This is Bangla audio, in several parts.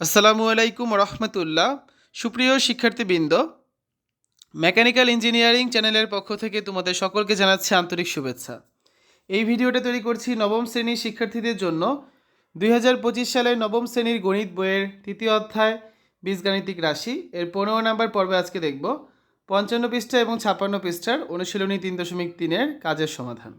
আসসালামু আলাইকুম রহমতুল্লাহ। সুপ্রিয় শিক্ষার্থীবৃন্দ, মেকানিক্যাল ইঞ্জিনিয়ারিং চ্যানেলের পক্ষ থেকে তোমাদের সকলকে জানাচ্ছি আন্তরিক শুভেচ্ছা। এই ভিডিওটা তৈরি করছি নবম শ্রেণির শিক্ষার্থীদের জন্য। দুই হাজার পঁচিশ সালের নবম শ্রেণির গণিত বইয়ের তৃতীয় অধ্যায়, বীজগাণিতিক রাশি। এর পনেরো নাম্বার পর্বে আজকে দেখব। পঞ্চান্ন পৃষ্ঠা এবং ছাপ্পান্ন পৃষ্ঠার অনুশীলনী তিন দশমিক তিনের কাজের সমাধান।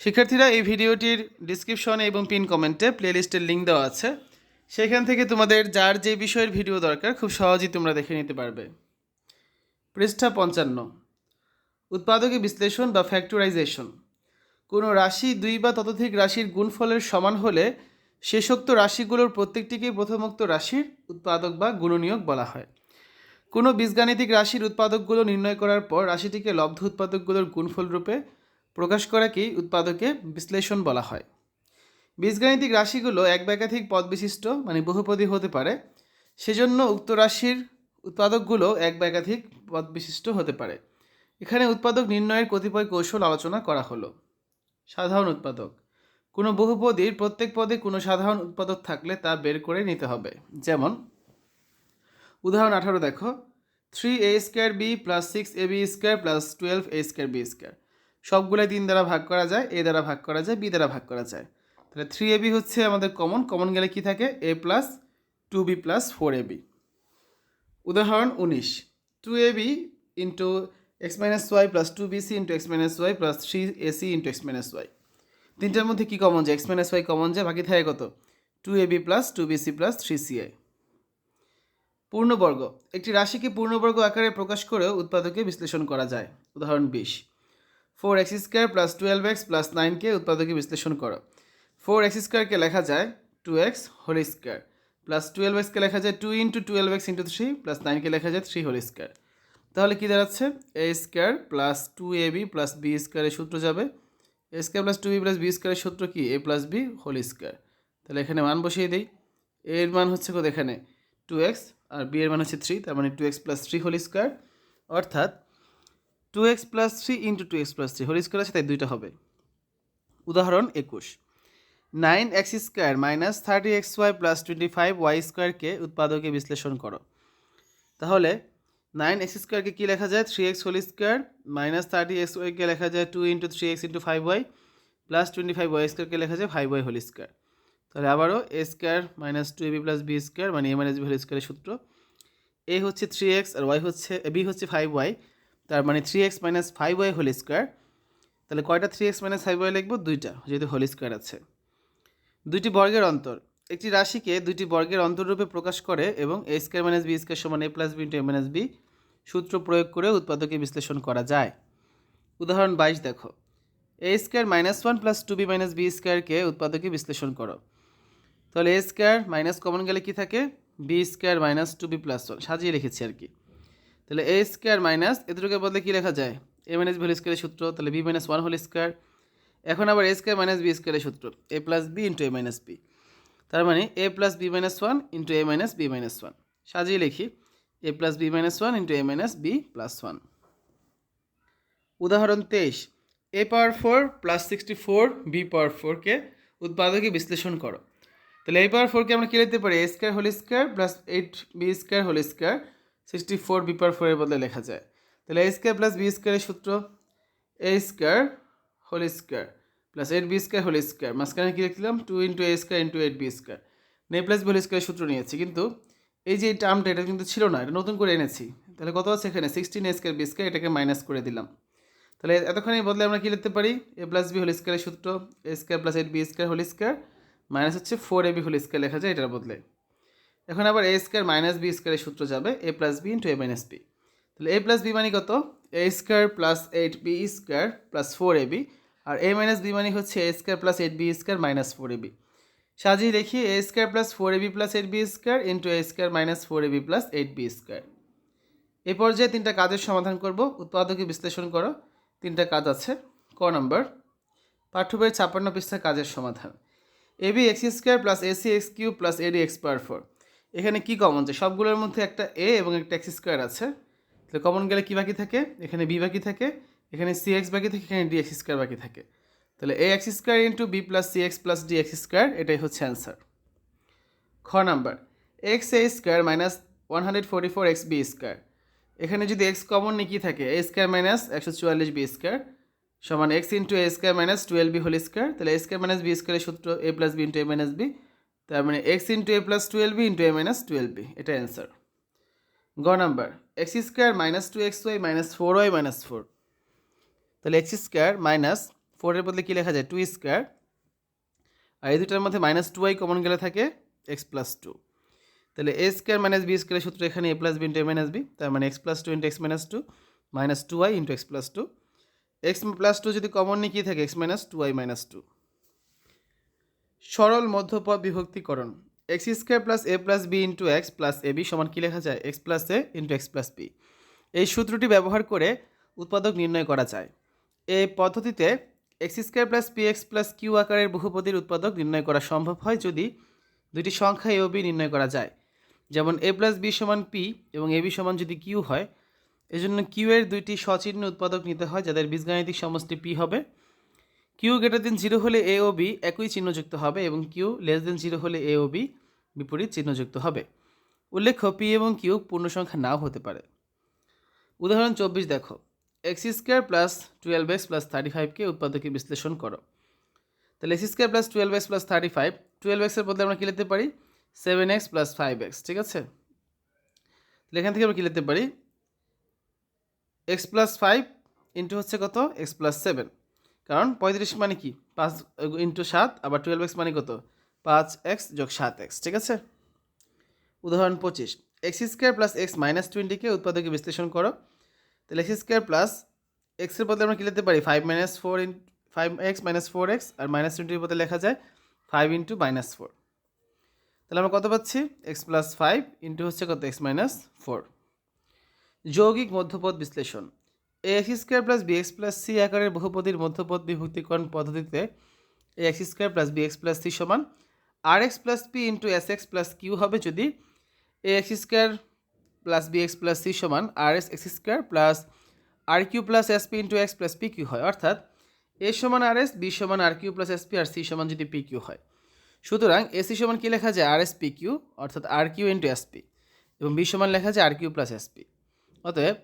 শিক্ষার্থীরা এই ভিডিওটির ডিসক্রিপশনে এবং পিন কমেন্টে প্লেলিস্টের লিঙ্ক দেওয়া আছে। সেখান থেকে তোমাদের যার যে বিষয়ের ভিডিও দরকার, খুব সহজেই তোমরা দেখে নিতে পারবে। পৃষ্ঠা পঞ্চান্ন। উৎপাদকে বিশ্লেষণ বা ফ্যাক্টরাইজেশন কোনো রাশি দুই বা ততোধিক রাশির গুণফলের সমান হলে শেষোক্ত রাশিগুলোর প্রত্যেকটিকেই প্রথমোক্ত রাশির উৎপাদক বা গুণনীয়ক বলা হয়। কোনো বীজগাণিতিক রাশির উৎপাদকগুলো নির্ণয় করার পর রাশিটিকে লব্ধ উৎপাদকগুলোর গুণফল রূপে প্রকাশ করাকেই উৎপাদকে বিশ্লেষণ বলা হয়। বীজগাণিতিক রাশিগুলো এক বা একাধিক পদ বিশিষ্ট মানে বহুপদী হতে পারে। সেজন্য উক্ত রাশির উৎপাদকগুলো এক বা একাধিক পদ বিশিষ্ট হতে পারে। এখানে উৎপাদক নির্ণয়ের কতিপয় কৌশল আলোচনা করা হলো। সাধারণ উৎপাদক। কোনো বহুপদীর প্রত্যেক পদে কোনো সাধারণ উৎপাদক থাকলে তা বের করে নিতে হবে। যেমন, উদাহরণ আঠারো দেখো। Three A square B plus six A B square plus twelve A square B square সবগুলো তিন দ্বারা ভাগ করা যায়, এ দ্বারা ভাগ করা যায়, বি দ্বারা ভাগ করা যায়। তাহলে থ্রি এ বি হচ্ছে আমাদের কমন কমন গেলে কি থাকে? A plus two B plus four A B উদাহরণ উনিশ। Two A B into X minus Y plus two B C into X minus Y plus three A C into X minus Y তিনটার মধ্যে কী কমন যায় এক্স মাইনাস ওয়াই কমন যায় বাকি থাকে কত? Two A B plus two B C plus three C I পূর্ণবর্গ। একটি রাশিকে পূর্ণবর্গ আকারে প্রকাশ করেও উৎপাদকে বিশ্লেষণ করা যায়। উদাহরণ বিশ। Four X square plus twelve X plus নাইনকে উৎপাদকে বিশ্লেষণ করো। ফোর এক্স স্কোয়ারকে লেখা যায় two X whole square, plus twelve এক্সকে লেখা যায় two into twelve X into three, plus নাইনকে লেখা যায় থ্রি হোল স্কোয়ার। তাহলে কী দাঁড়াচ্ছে? A square plus two A B plus B স্কোয়ারের সূত্র যাবে। A square plus two B plus B স্কোয়ারের সূত্র কি? A plus B whole square. তাহলে এখানে মান বসিয়ে দিই। এর মান হচ্ছে কত এখানে? টু এক্স, আর বি এর মান হচ্ছে থ্রি, তার মানে two X plus three whole square. অর্থাৎ two X plus three into two X plus three whole square আছে, তাই দুইটা হবে। উদাহরণ একুশ। Nine X square minus thirty X Y plus twenty five Y স্কোয়ারকে উৎপাদকে বিশ্লেষণ করো। তাহলে নাইন এক্স স্কোয়ারকে কী লেখা যায়? Three x whole square minus thirty x ওয়াইকে লেখা যায় two into three x into five y plus twenty five y স্কোয়ারকে লেখা যায় ফাইভ ওয়াই হোল স্কোয়ার। তাহলে আবারও a square minus two a b plus b square মানে এ মাইনাস বি হোল স্কোয়ারের সূত্র। এ হচ্ছে থ্রি এক্স আর ওয়াই হচ্ছে বি হচ্ছে ফাইভ ওয়াই, তার মানে three x minus five y whole square. তাহলে কয়টা three x minus five y লিখব? দুইটা, যেহেতু হোল স্কোয়ার আছে। দুইটি বর্গের অন্তর। একটি রাশিকে দুইটি বর্গের অন্তররূপে প্রকাশ করে এবং a square minus b square সমান a plus b into a minus b সূত্র প্রয়োগ করে উৎপাদকে বিশ্লেষণ করা যায়। উদাহরণ বাইশ দেখো। A square minus one plus two b minus b স্কোয়ারকে উৎপাদকে বিশ্লেষণ করো। তাহলে এ স্কোয়ার মাইনাস কমন গেলে কী থাকে? B square minus two b plus one সাজিয়ে রেখেছি আর কি। তাহলে এ স্কোয়ার মাইনাস এতটুকু বদলে কী লেখা যায়? এ মাইনাস বি হোল স্কোয়ারের সূত্র। তাহলে b minus one whole square এখন আবার এ স্কোয়ার মাইনাস বি স্কোয়ারের সূত্র a plus b into a minus b তার মানে a plus b minus one into a minus b minus one সাজিয়ে লিখি a plus b minus one into a minus b plus one উদাহরণ তেইশ a power four plus sixty four b power ফোরকে উৎপাদকে বিশ্লেষণ করো। তাহলে এ পাওয়ার ফোরকে আমরা কী লিখতে পারি? A square whole square plus eight b square whole square sixty four b power ফোরের বদলে লেখা যায়। তাহলে এ স্কোয়ার প্লাস বি স্কোয়ারের সূত্র a square whole square plus eight b square whole square মাঝখানে কী লিখলাম? Two into a square into eight b square নে প্লাস হোল স্কোয়ার সূত্র নিয়েছি, কিন্তু এই যে টার্মটা এটা কিন্তু ছিল না, এটা নতুন করে এনেছি। তাহলে কত আছে এখানে? Sixteen a square b square এটাকে মাইনাস করে দিলাম। তাহলে এতক্ষণ বদলে আমরা কী লিখতে পারি? এ প্লাস বি হোল স্কোয়ারের সূত্র a square plus eight b square whole square minus হচ্ছে four a b whole square লেখা যায়, এটার বদলে। এখন আবার এ স্কোয়ার মাইনাস বি স্কোয়ারের সূত্র যাবে a plus b into a minus b তাহলে এ প্লাস বি মানে কত? A square plus eight b square plus four a b R A minus B মানে হচ্ছে a square plus eight b square minus four a b সাজিয়ে দেখি a square plus four a b plus eight b square into a square minus four a b plus eight b square এ পর্যায়ে তিনটা কাজের সমাধান করব। উৎপাদকে বিশ্লেষণ করো। তিনটা কাজ আছে। ক নম্বর, পাঠ্য বইয়ের ছাপ্পান্ন পৃষ্ঠা কাজের সমাধান। A b x square plus a c x cube plus a d x power four এখানে কী কমন যে সবগুলোর মধ্যে একটা এ এবং একটা এক্স স্কোয়ার আছে। তাহলে কমন গেলে কী বাকি থাকে? এখানে বি বাকি থাকে। এখানে সি এক্স বাকি থাকে, এখানে ডি এক্স স্কোয়ার বাকি থাকে। তাহলে a x square into b plus c x plus d x square এটাই হচ্ছে অ্যান্সার খ number x a square minus one hundred forty four x b square এখানে যদি এক্স কমন নিয়ে থাকে এ স্কোয়ার মাইনাস একশো চুয়াল্লিশ বি স্কোয়ার সমান x into a square minus twelve b whole square তাহলে এ স্কোয়ার মাইনাস বি স্কোয়ারের সূত্র a plus b into a minus b তার মানে x into a plus twelve b into a minus twelve b এটা অ্যান্সার গ number x square minus two x y minus four y minus four তাহলে এক্স স্কোয়ার মাইনাস ফোরের বদলে কী লেখা যায়? টু স্কোয়ার আর এই দুটার মধ্যে মাইনাস টু ওয়াই কমন গেলে থাকে এক্স প্লাস টু তাহলে এ স্কোয়ার মাইনাস বি স্কোয়ারের সূত্র এখানে a plus b into a minus b তার মানে x plus two into x minus two minus two y into x plus two x plus two যদি কমন নিয়ে কী থাকে? X minus two y minus two সরল মধ্যপদ বিভক্তিকরণ। X square plus a plus b into x plus a b সমান কী লেখা যায়? X plus a into x plus b এই সূত্রটি ব্যবহার করে উৎপাদক নির্ণয় করা যায়। এই পদ্ধতিতে x square plus p x plus q আকারের বহুপদীর উৎপাদক নির্ণয় করা সম্ভব হয় যদি দুটি সংখ্যা এ বি নির্ণয় করা যায়। যেমন এ প্লাস বি সমান পি এবং এ বি সমান যদি কিউ হয়, এজন্য কিউ এর দুইটি সচিহ্ন উৎপাদক নিতে হয় যাদের বীজগাণিতিক সমষ্টি পি হবে। কিউ গ্রেটার দেন জিরো হলে এ ও বি একই চিহ্নযুক্ত হবে এবং কিউ লেস দেন জিরো হলে এ ও বি বিপরীত চিহ্নযুক্ত হবে। উল্লেখ্য পি এবং কিউ পূর্ণ সংখ্যা নাও হতে পারে। উদাহরণ চব্বিশ দেখো। X square plus twelve x plus thirty ফাইভকে উৎপাদকে বিশ্লেষণ করো। তাহলে x square plus twelve x plus thirty five, twelve এক্সের বদলে আমরা কী লিখতে পারি? Seven x plus five x, ঠিক আছে? তাহলে এখান থেকে আমরা কী লিখতে পারি? এক্স প্লাস ফাইভ ইন্টু হচ্ছে কত? X plus seven. কারণ পঁয়ত্রিশ মানে কি? পাঁচ ইন্টু সাত, আবার টুয়েলভ এক্স মানে কত? পাঁচ এক্স যোগ সাত এক্স, ঠিক আছে? উদাহরণ পঁচিশ। X square plus x minus টোয়েন্টিকে উৎপাদকে বিশ্লেষণ করো। তাহলে এক্স স্কোয়ার প্লাস এক্সের বদলে আমরা কী লিখতে পারি? Five minus four in five x minus four x R minus টোয়েন্টির বদলে লেখা যায় ফাইভ ইন্টু মাইনাস ফোর তাহলে আমরা কত পাচ্ছি? এক্স প্লাস ফাইভ ইন্টু হচ্ছে কত? এক্স মাইনাস ফোর যৌগিক মধ্যপদ বিশ্লেষণ। A x square plus b x plus c আকারের বহুপদীর মধ্যপদ বিভক্তিকরণ পদ্ধতিতে a x square plus b x plus c সমান। R x plus p into s x plus q হবে যদি a x square plus b x plus c সমান r s x square plus r q plus s p into x plus p q হয়। অর্থাৎ এ সমান আর এস বি সমান r q plus s p আর সি সমান যদি পি কিউ হয়। সুতরাং এসি সমান কী লেখা যায়? আর এস পি কিউ অর্থাৎ r q into s p এবং বি সমান লেখা যায় r q plus s p অতএব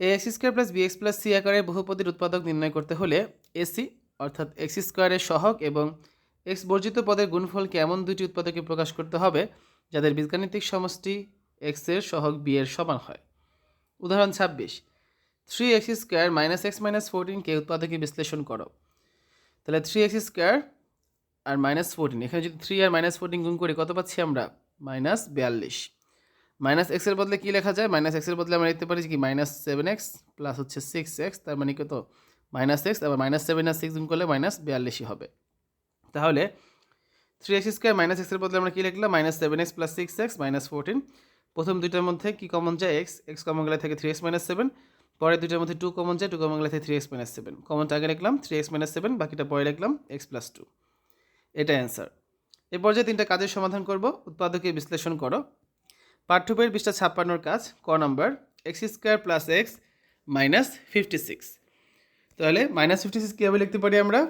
a x square plus b x plus c আকারের বহুপদীর উৎপাদক নির্ণয় করতে হলে এসি অর্থাৎ এক্স স্কোয়ারের সহগ এবং এক্স বর্জিত পদের গুণফলকে এমন দুটি উৎপাদকে প্রকাশ করতে হবে যাদের বীজগাণিতিক সমষ্টি এক্সের সহগ বি এর সমান হয়। উদাহরণ ছাব্বিশ। Three x square minus x minus ফোরটিনকে উৎপাদকে বিশ্লেষণ করো। তাহলে থ্রি এক্স স্কোয়ার আর মাইনাস ফোরটিন এখানে যদি থ্রি আর মাইনাস ফোরটিন গুণ করি, কত পাচ্ছি আমরা? মাইনাস বিয়াল্লিশ। মাইনাস এক্সের বদলে কী লেখা যায়? মাইনাস এক্সের বদলে আমরা লিখতে পারি কি? মাইনাস সেভেন এক্স প্লাস হচ্ছে সিক্স এক্স তার মানে কত? মাইনাস এক্স আবার মাইনাস সেভেন আর সিক্স গুণ করলে মাইনাস বিয়াল্লিশই হবে। তাহলে থ্রি এক্স স্কোয়ার মাইনাস এক্সের বদলে আমরা কী লিখলাম? Minus seven x plus six x minus fourteen প্রথম দুইটার মধ্যে কি কমন যায়? এক্স এক্স কমন গেলে থেকে থ্রি এক্স মাইনাস সেভেন পরে দুইটার মধ্যে টু কমন যায় টু কমন গেলে থেকে থ্রি এক্স মাইনাস সেভেন কমনটা আগে লিখলাম থ্রি এক্স মাইনাস সেভেন বাকিটা পরে লিখলাম এক্স প্লাস টু এটা অ্যান্সার এ পর্যায়ে তিনটা কাজের সমাধান করব, উৎপাদকে বিশ্লেষণ করো। পাঠ্য বইয়ের পৃষ্ঠা ছাপ্পান্নর কাজ, ক number x square plus x minus fifty six তাহলে মাইনাস ফিফটি সিক্স কীভাবে লিখতে পারি আমরা?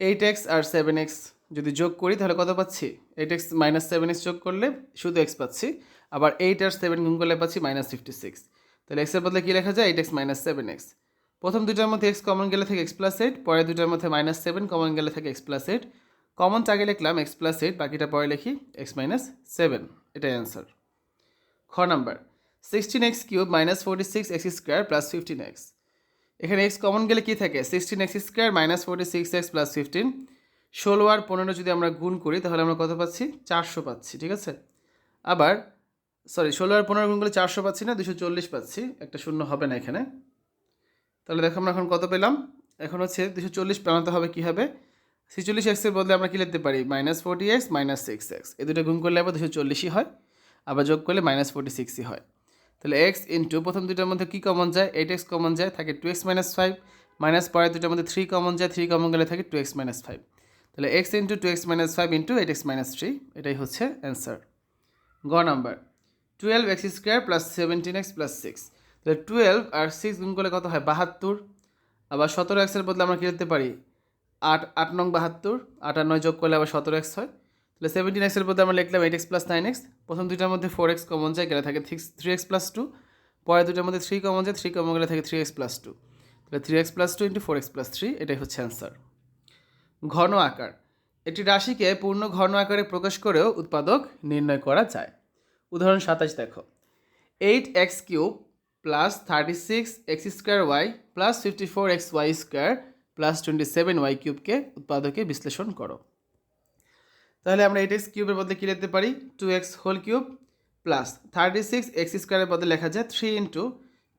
এইট এক্স আর সেভেন এক্স যদি যোগ করি, তাহলে কত পাচ্ছি? Eight x minus seven x যোগ করলে শুধু এক্স পাচ্ছি। আবার এইট আর সেভেন গুণ করলে পাচ্ছি মাইনাস ফিফটি সিক্স তাহলে এক্সের বদলে কী লেখা যায়? Eight x minus seven x প্রথম দুটার মধ্যে এক্স কমন গেলে থেকে এক্স প্লাস এইট পরে দুটার মধ্যে মাইনাস সেভেন কমন গেলে থেকে এক্স প্লাস এইট কমন আগে লিখলাম এক্স প্লাস এইট বাকিটা পরে লিখি এক্স মাইনাস সেভেন এটাই অ্যান্সার খ number sixteen x cube minus forty six x square plus fifteen x এখানে এক্স কমন গেলে কী থাকে? Sixteen x square minus forty six x plus fifteen ষোলো আর পনেরো যদি আমরা গুণ করি, তাহলে আমরা কত পাচ্ছি? চারশো পাচ্ছি, ঠিক আছে? আবার সরি, ষোলো আর পনেরো গুণ করলে চারশো পাচ্ছি না দুশো চল্লিশ পাচ্ছি। একটা শূন্য হবে না এখানে। তাহলে দেখো আমরা এখন কত পেলাম? এখন হচ্ছে দুশো চল্লিশ বানাতে হবে কী হবে? ছিচল্লিশ এক্সের বদলে আমরা কী লিখতে পারি? Minus forty x minus six x এই দুটো গুণ করলে আবার দুশো চল্লিশই হয়। আবার যোগ করলে মাইনাস ফোর্টি সিক্সই হয়। তাহলে এক্স ইন্টু প্রথম দুটার মধ্যে কী কমন যায়? এইট এক্স কমন যায়, থাকে two x minus five minus পরে দুটার মধ্যে থ্রি কমন যায় থ্রি কমন গেলে থাকে টু এক্স মাইনাস ফাইভ তাহলে x into two x minus five into eight x minus three এটাই হচ্ছে অ্যান্সার গ number twelve x square plus seventeen x plus six তাহলে টুয়েলভ আর সিক্স গুণ করলে কত হয়? বাহাত্তর। আবার সতেরো এক্সের বদলে আমরা কী লিখতে পারি? আট আট নং বাহাত্তর। আট আর নয় যোগ করলে আবার সতেরো এক্স হয়। তাহলে সেভেন্টিন এক্সের বদলে আমরা লিখলাম eight x plus nine x প্রথম দুইটার মধ্যে ফোর এক্স কমন যায়, গেলে থাকে থ্রি এক্স প্লাস টু পরে দুটার মধ্যে থ্রি কমন যায় থ্রি কমন গেলে থাকে থ্রি এক্স প্লাস টু তাহলে three x plus two into four x plus three এটাই হচ্ছে অ্যান্সার ঘন আকার। একটি রাশিকে পূর্ণ ঘন আকারে প্রকাশ করেও উৎপাদক নির্ণয় করা যায়। উদাহরণ সাতাশ দেখো। Eight x cube plus thirty six x square y plus fifty four x y square plus twenty seven y কিউবকে উৎপাদকে বিশ্লেষণ করো। তাহলে আমরা এইট এক্স কিউবের বদলে কী লিখতে পারি? Two x whole cube plus thirty six x স্কোয়ারের বদলে লেখা যায় three into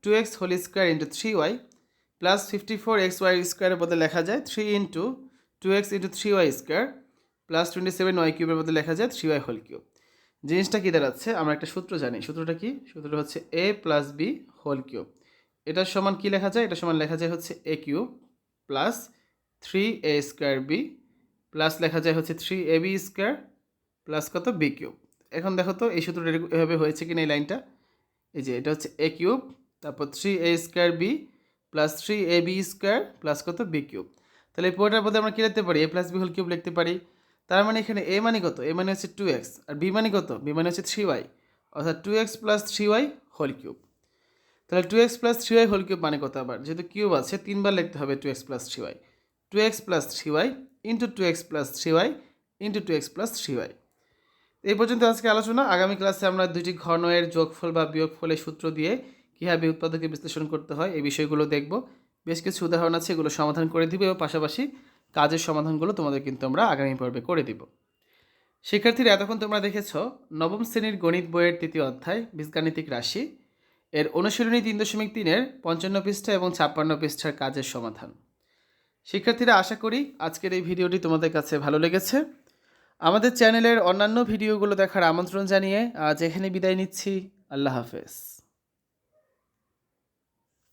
two x whole square into three y plus fifty four x y স্কোয়ারের বদলে লেখা যায় three into two x into three y square plus twenty seven y কিউবের মধ্যে লেখা যায় থ্রি ওয়াই হোল কিউব। জিনিসটা কী দাঁড়াচ্ছে? আমরা একটা সূত্র জানি। সূত্রটা কি? সূত্রটা হচ্ছে a plus b whole cube এটার সমান কি লেখা যায়? এটা সমান লেখা যায় হচ্ছে a cube plus three a square b plus লেখা যায় হচ্ছে three a b square plus কত? বি কিউব এখন দেখো তো, এই সূত্রটা এভাবে হয়েছে কিনা এই লাইনটা? এই যে, এটা হচ্ছে এ কিউব তারপর three a square b plus three a b square plus কত? বি কিউব তাহলে এই পুরোটার মধ্যে আমরা কী লিখতে পারি? A plus b whole cube লিখতে পারি। তার মানে এখানে এ মানে কত? এ মানে হচ্ছে টু এক্স আর বি মানে কত? বি মানে হচ্ছে থ্রি ওয়াই অর্থাৎ two x plus three y whole cube তাহলে two x plus three y whole cube মানে কত আবার? যেহেতু কিউব আছে, তিনবার লিখতে হবে two x plus three y two x plus three y into two x plus three y into two x plus three y এই পর্যন্ত আজকে আলোচনা। আগামী ক্লাসে আমরা দুইটি ঘনয়ের যোগফল বা বিয়োগফলের সূত্র দিয়ে কীভাবে উৎপাদকে বিশ্লেষণ করতে হয়, এই বিষয়গুলো দেখব। বেশ কিছু উদাহরণ আছে, এগুলো সমাধান করে দিব এবং পাশাপাশি কাজের সমাধানগুলো তোমাদের কিন্তু আমরা আগামী পর্বে করে দিব। শিক্ষার্থীরা, এতক্ষণ তোমরা দেখেছ নবম শ্রেণির গণিত বইয়ের তৃতীয় অধ্যায়, বীজগাণিতিক রাশি। এর অনুশীলনী তিন দশমিক তিনের পঞ্চান্ন পৃষ্ঠা এবং ছাপ্পান্ন পৃষ্ঠার কাজের সমাধান। শিক্ষার্থীরা, আশা করি আজকের এই ভিডিওটি তোমাদের কাছে ভালো লেগেছে। আমাদের চ্যানেলের অন্যান্য ভিডিওগুলো দেখার আমন্ত্রণ জানিয়ে আজ এখানে বিদায় নিচ্ছি। আল্লাহ হাফেজ।